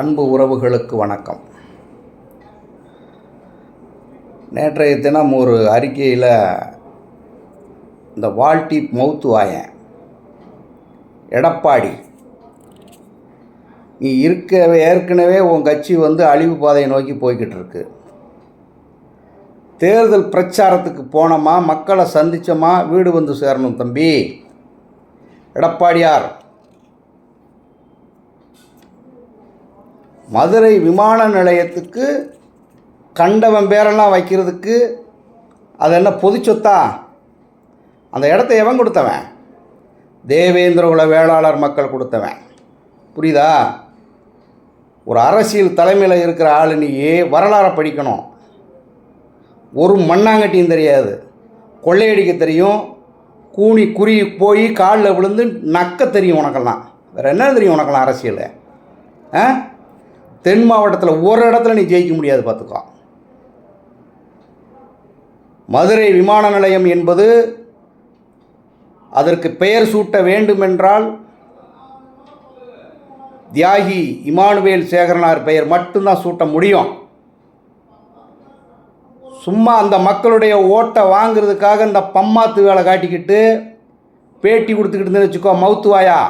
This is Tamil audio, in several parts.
அன்பு உறவுகளுக்கு வணக்கம். நேற்றைய தினம் ஒரு அறிக்கையில் இந்த வால்டி மவுத்து வாயன் எடப்பாடி நீ இருக்க ஏற்கனவே உன் கட்சி வந்து அழிவு பாதையை நோக்கி போய்கிட்டு இருக்கு. தேர்தல் பிரச்சாரத்துக்கு போனோமா மக்களை சந்திச்சோமா வீடு வந்து சேரணும் தம்பி. எடப்பாடியார் மதுரை விமான நிலையத்துக்கு கண்டவன் பேரெல்லாம் வைக்கிறதுக்கு அது என்ன பொது சொத்தா? அந்த இடத்த எவன் கொடுத்தவன்? தேவேந்திர குல வேளாளர் மக்கள் கொடுத்தவன். புரியுதா? ஒரு அரசியல் தலைமையில் இருக்கிற ஆளு நீயே வரலாறை படிக்கணும். ஒரு மண்ணாங்கட்டியும் தெரியாது. கொள்ளையடிக்க தெரியும். கூனி குறி போய் காலில் விழுந்து நக்க தெரியும் உனக்கெல்லாம். வேறு என்ன தெரியும் உனக்கெல்லாம் அரசியல்? ஆ? தென் மாவட்டத்தில் ஒரு இடத்துல நீ ஜெயிக்க முடியாது பார்த்துக்கோ. மதுரை விமான நிலையம் என்பது அதற்கு பெயர் சூட்ட வேண்டுமென்றால் தியாகி இமானுவேல் சேகரனார் பெயர் மட்டும்தான் சூட்ட முடியும். சும்மா அந்த மக்களுடைய ஓட்டை வாங்குறதுக்காக இந்த பம்மாத்து வேலை காட்டிக்கிட்டு பேட்டி கொடுத்துக்கிட்டு இருந்தேன்னு வச்சுக்கோ மவுத்துவாயா?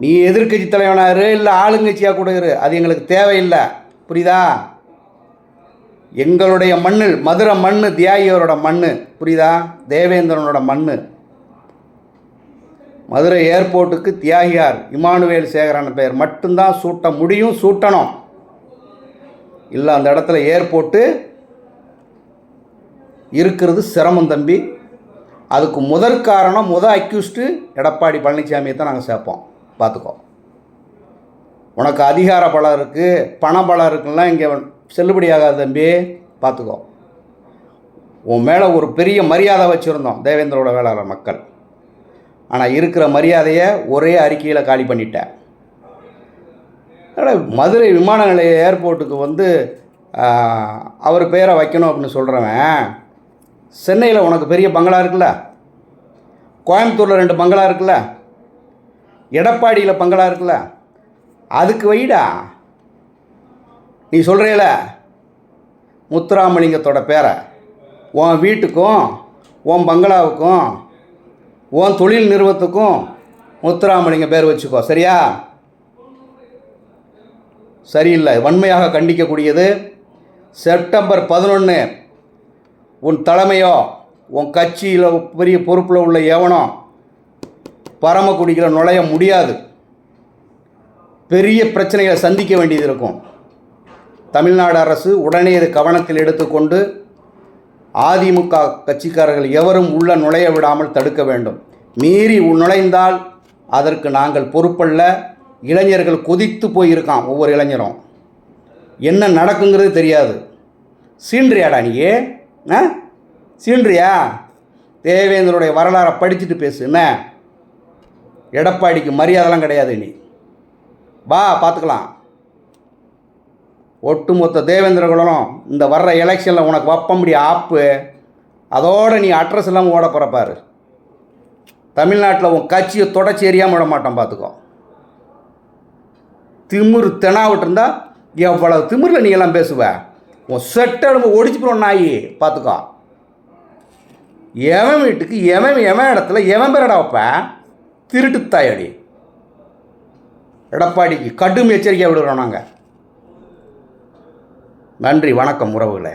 நீ எதிர்க்கட்சி தலைவனாக இரு இல்லை ஆளுங்கட்சியாக கூட இரு. அது எங்களுக்கு தேவையில்லை. புரியுதா? எங்களுடைய மண்ணு மதுரை மண் தியாகியோரோட மண் புரியுதா? தேவேந்திரனோட மண் மதுரை ஏர்போர்ட்டுக்கு தியாகியார் இமானுவேல் சேகரான பெயர். மட்டும்தான் சூட்ட முடியும் சூட்டணும். இல்லை அந்த இடத்துல ஏர்போர்ட்டு இருக்கிறது சிரமம் தம்பி. அதுக்கு முதற் காரணம் முத அக்யூஸ்டு எடப்பாடி பழனிசாமியை தான் நாங்கள் சேர்ப்போம் பார்த்துக்கோ. உனக்கு அதிகார பலம் இருக்குது பண பலம் இருக்குன்னா இங்கே செல்லுபடியாகாது தம்பி. பார்த்துக்கோ. உன் மேலே ஒரு பெரிய மரியாதை வச்சுருந்தோம் தேவேந்திரோட வேளாளர் மக்கள். ஆனால் இருக்கிற மரியாதையை ஒரே அறிக்கையில் காலி பண்ணிட்டேன் மதுரை விமான நிலைய ஏர்போர்ட்டுக்கு வந்து அவர் பேரை வைக்கணும் அப்படின்னு சொல்கிறவன் சென்னையில் உனக்கு பெரிய பங்களா இருக்குல்ல? கோயம்புத்தூரில் ரெண்டு பங்களா இருக்குல்ல? எடப்பாடியில் பங்களா இருக்குல்ல? அதுக்கு வைடா? நீ சொல்கிறீல முத்துராமலிங்கத்தோட பேரை. உன் வீட்டுக்கும் உன் பங்களாவுக்கும் உன் தொழில் நிறுவனத்துக்கும் முத்துராமலிங்க பேர் வச்சுக்கோ சரியா? சரியில்லை. வன்மையாக கண்டிக்கக்கூடியது செப்டம்பர் பதினொன்று உன் தலைமையோ உன் கட்சியில் பெரிய பொறுப்பில் உள்ள எவனோ பரமக்குடிக்கில் நுழைய முடியாது. பெரிய பிரச்சனைகளை சந்திக்க வேண்டியது இருக்கும். தமிழ்நாடு அரசு உடனே இது கவனத்தில் எடுத்துக்கொண்டு அதிமுக கட்சிக்காரர்கள் எவரும் உள்ள நுழைய விடாமல் தடுக்க வேண்டும். மீறி உள் நுழைந்தால் அதற்கு நாங்கள் பொறுப்பல்ல. இளைஞர்கள் கொதித்து போயிருக்கான் ஒவ்வொரு இளைஞரும். என்ன நடக்குங்கிறது தெரியாது. சீன்றியாடா நீயே ஆ? சீன்றியா? தேவேந்திரனுடைய வரலாறை படிச்சுட்டு பேசு. என்ன? எடப்பாடிக்கு மரியாதைலாம் கிடையாது நீ வா பார்த்துக்கலாம். ஒட்டுமொத்த தேவேந்திரகுலம் இந்த வர்ற எலெக்ஷனில் உனக்கு வப்ப முடிய ஆப்பு. அதோடு நீ அட்ரஸ் இல்லாமல் ஓட போகிறப்பாரு தமிழ்நாட்டில் உன் கட்சியை தொடச்சி எரியாமல் விட மாட்டோம் பார்த்துக்கோ திமிரு தெனாவிட்டு எவ்வளவு திமிரில் நீ எல்லாம் பேசுவ? உன் செட்டெலும்பு ஒடிச்சு போகிற நாயி பார்த்துக்கோ எவன் வீட்டுக்கு எவன் எவன் இடத்துல எவன் பேரடா வைப்பேன் திருட்டுத்தாயடி. எடப்பாடிக்கு கடும் எச்சரிக்கை விடுறோம் நாங்கள் நன்றி வணக்கம் உறவுகளை.